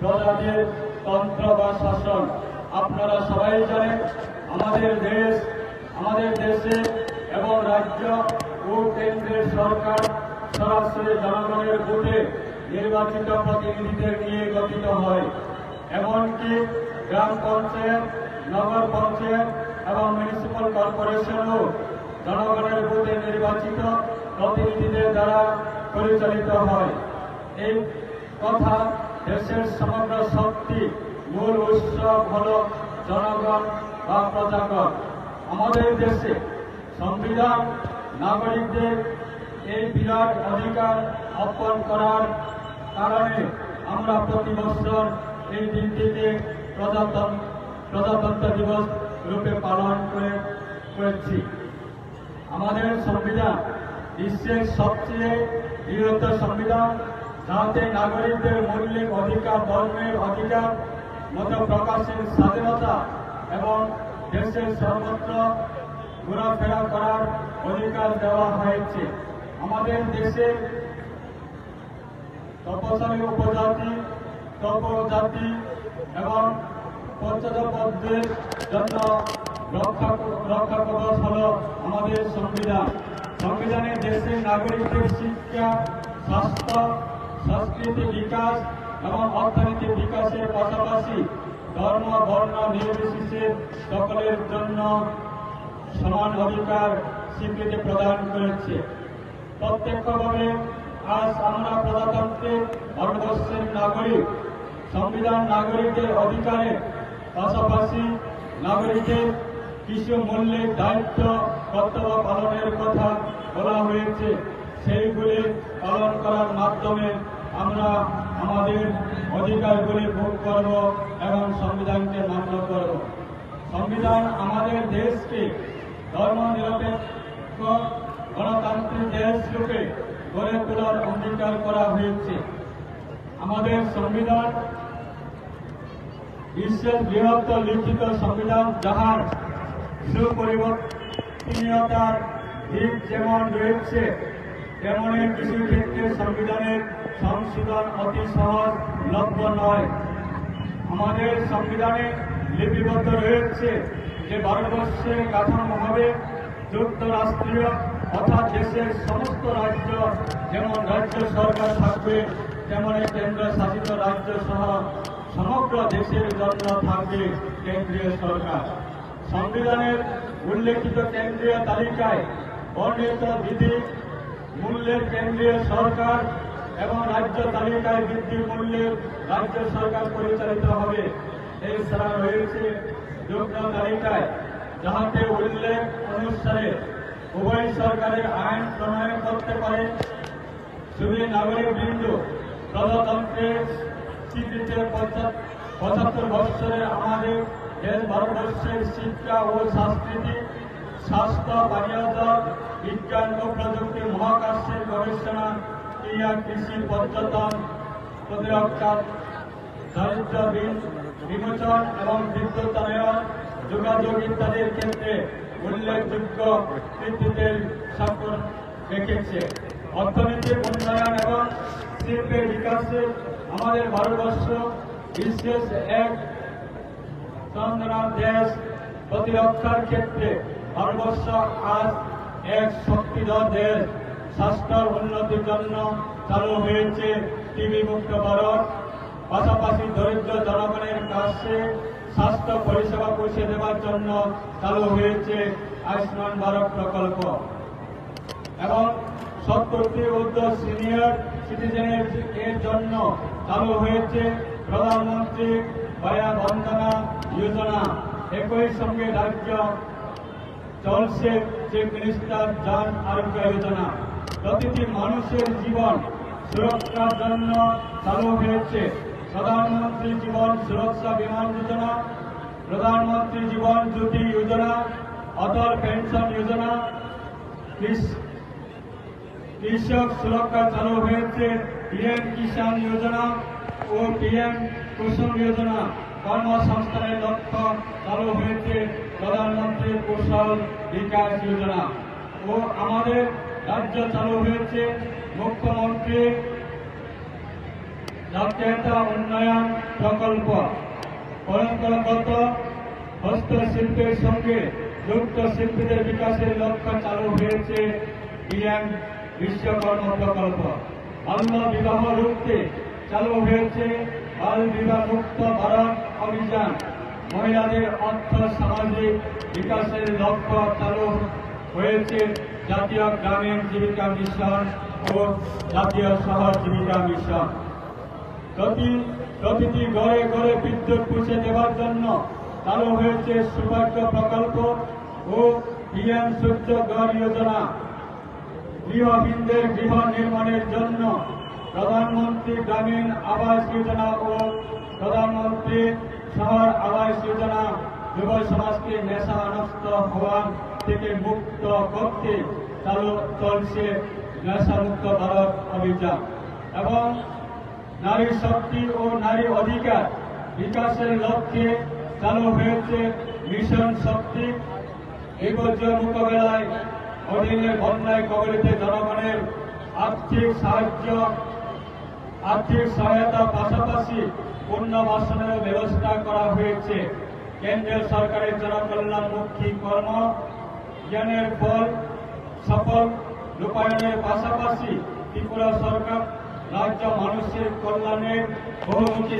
প্রজাদের তন্ত্র বা শাসন। আপনারা সবাই জানেন, আমাদের দেশ, আমাদের দেশে এবং রাজ্য ও কেন্দ্রের সরকার সরাসরি জনগণের ভোটে নির্বাচিত প্রতিনিধিদের নিয়ে গঠিত হয়। এমনকি গ্রাম পঞ্চায়েত, নগর পঞ্চায়েত এবং মিউনিসিপ্যাল কর্পোরেশনও জনগণের ভোটে নির্বাচিত প্রতিনিধিদের দ্বারা পরিচালিত হয়। এই কথা দেশের সমগ্র শক্তি, মূল উৎস হল জনগণ বা প্রজাগণ। আমাদের দেশে সংবিধান, নাগরিকদের এই বিরাট অধিকার অর্পণ করার কারণে আমরা প্রতি বছর এই দিনটিকে প্রজাতন্ত্র প্রজাতন্ত্র দিবস রূপে পালন করে করেছি। আমাদের সংবিধান বিশ্বের সবচেয়ে বৃহত্তর সংবিধান যাতে নাগরিকদের মৌলিক অধিকার, ধর্মের অধিকার, মত প্রকাশের স্বাধীনতা এবং দেশের সর্বত্র ঘোরাফেরা করার অধিকার দেওয়া হয়েছে। আমাদের দেশে তপশালী উপজাতি, তপজাতি এবং পঞ্চায়েতের জন্য রক্ষা রক্ষা কবচ হল আমাদের সংবিধান। সংবিধানে দেশের নাগরিকদের শিক্ষা, স্বাস্থ্য সংস্কৃতি বিকাশ এবং অর্থনীতি বিকাশের পাশাপাশি ধর্ম, বর্ণ, নির্বিশেষে সকলের জন্য সমান অধিকার স্বীকৃতি প্রদান করেছে। প্রত্যক্ষভাবে আজ আমরা প্রজাতন্ত্রের ভারতবর্ষের নাগরিক, সংবিধান নাগরিকদের অধিকারের পাশাপাশি নাগরিকের কিছু মূল্যের দায়িত্ব, কর্তব্য পালনের কথা বলা হয়েছে। সেইগুলি পালন করার মাধ্যমে আমরা আমাদের অধিকারগুলি ভোগ করব এবং সংবিধানকে মান্য করব। সংবিধান আমাদের দেশকে ধর্ম নিরপেক্ষ গণতান্ত্রিক দেশ রূপে গড়ে তোলার অঙ্গীকার করা হয়েছে। আমাদের সংবিধান, বিশ্বের বৃহত্তর লিখিত সংবিধান, যাহার সুপরিবর্তনীয়তার দিক যেমন রয়েছে তেমনই কিছু ক্ষেত্রে সংবিধানের সংশোধন অতি সহজ, লভ্য নয়। আমাদের সংবিধানে লিপিবদ্ধ রয়েছে যে ভারতবর্ষের কাঠামো হবে যুক্তরাষ্ট্রীয় অর্থাৎ দেশের সমস্ত রাজ্য, যেমন রাজ্য সরকার থাকবে তেমনই কেন্দ্র শাসিত রাজ্য সহ সমগ্র দেশের জন্য থাকবে কেন্দ্রীয় সরকার। সংবিধানের উল্লেখিত কেন্দ্রীয় তালিকায় বর্ণিত বিধি মূল্যের কেন্দ্রীয় সরকার এবং রাজ্য তালিকায় বৃদ্ধি মূল্যের রাজ্য সরকার পরিচালিত হবে। এছাড়া রয়েছে যোগ্য তালিকায়, যাহাতে উল্লেখ অনুসারে উভয় সরকারের আইন প্রণয়ন করতে পারে। শুধু নাগরিক বিন্দু প্রজাতন্ত্রের স্বীকৃতির পঁচাত্তর বৎসরে আমাদের দেশ ভারতবর্ষের শিক্ষা ও সংস্কৃতি স্বাস্থ্য বাণিজ্য বিজ্ঞান ও প্রযুক্তি মহাকাশের গবেষণা, ক্রিয়া, কৃষি পর্যটন, প্রতিরক্ষা দারিদ্র বিন- বিমোচন এবং বিদ্যুতায়ন, যোগাযোগ ইত্যাদির ক্ষেত্রে উল্লেখযোগ্য কৃতিত্বের স্বাক্ষর রেখেছে অর্থনৈতিক উন্নয়ন এবং শিল্পের বিকাশে আমাদের ভারতবর্ষ বিশেষ এক চন্দ্রনাথ দেশ প্রতিরক্ষার ক্ষেত্রে ভারতবর্ষ আজ এক শক্তিধর দেশ স্বাস্থ্যের উন্নতির জন্য চালু হয়েছে টিবি মুক্ত ভারত। পাশাপাশি দরিদ্র জনগণের কাছে স্বাস্থ্য পরিষেবা পৌঁছে দেওয়ার জন্য চালু হয়েছে আয়ুষ্মান ভারত প্রকল্প। এবং সত্তরটি ঊর্ধ্ব সিনিয়র সিটিজেনের এর জন্য চালু হয়েছে প্রধানমন্ত্রী বয়া বন্দনা যোজনা। একই সঙ্গে রাজ্য চলছে চিফ মিনিস্টার জন আরোগ্য যোজনা, প্রতিটি মানুষের জীবন সুরক্ষার জন্য চালু হয়েছে। প্রধানমন্ত্রী জীবন সুরক্ষা বিমান যোজনা, প্রধানমন্ত্রী জীবন জ্যোতি যোজনা, অটল পেনশন যোজনা, কৃষ- কৃষক সুরক্ষা চালু হয়েছে। পিএম কিষাণ যোজনা ও পিএম কুসুম যোজনা কর্মসংস্থানের লক্ষ্য চালু হয়েছে। প্রধানমন্ত্রী কৌশল বিকাশ যোজনা। ও আমাদের রাজ্য চালু হয়েছে। মুখ্যমন্ত্রী জাতীয়তা উন্নয়ন প্রকল্প। পরম্পরাগত হস্তশিল্পের সঙ্গে যুক্ত শিল্পীদের বিকাশের লক্ষ্য চালু হয়েছে পিএম বিশ্বকর্ম প্রকল্প। বাল্য বিবাহ রুখতে চালু হয়েছে বাল বিবাহ মুক্ত ভারত অভিযান। মহিলাদের অর্থ সামাজিক বিকাশের লক্ষ্য চালু হয়েছে জাতীয় গ্রামীণ জীবিকা মিশন ও জাতীয় শহর জীবিকা মিশন। প্রতি প্রতিটি ঘরে ঘরে বিদ্যুৎ পৌঁছে দেওয়ার জন্য চালু হয়েছে সৌভাগ্য প্রকল্প ও পিএম সূর্য ঘর যোজনা। গৃহহীনদের গৃহ নির্মাণের জন্য প্রধানমন্ত্রী গ্রামীণ আবাস যোজনা ও প্রধানমন্ত্রী শহর আবাস যোজনা যুব সমাজকে নেশানষ্ট হওয়ার থেকে মুক্ত করতে চালু চলছে নেশামুক্ত ভারত অভিযান। এবং নারী শক্তি ও নারী অধিকার বিকাশের লক্ষ্যে চালু হয়েছে মিশন শক্তি। বিপর্যয় মোকাবেলায় অধীনে বন্যায় কবলিত জনগণের আর্থিক সাহায্য, আর্থিক সহায়তা পাশাপাশি পুনর্বাসনের ব্যবস্থা করা হয়েছে। কেন্দ্রীয় সরকারের জনকল্যাণমুখী কর্ম জ্ঞানের ফল সফল রূপায়ণের পাশাপাশি ত্রিপুরা সরকার রাজ্য মানুষের কল্যাণের বহুমুখী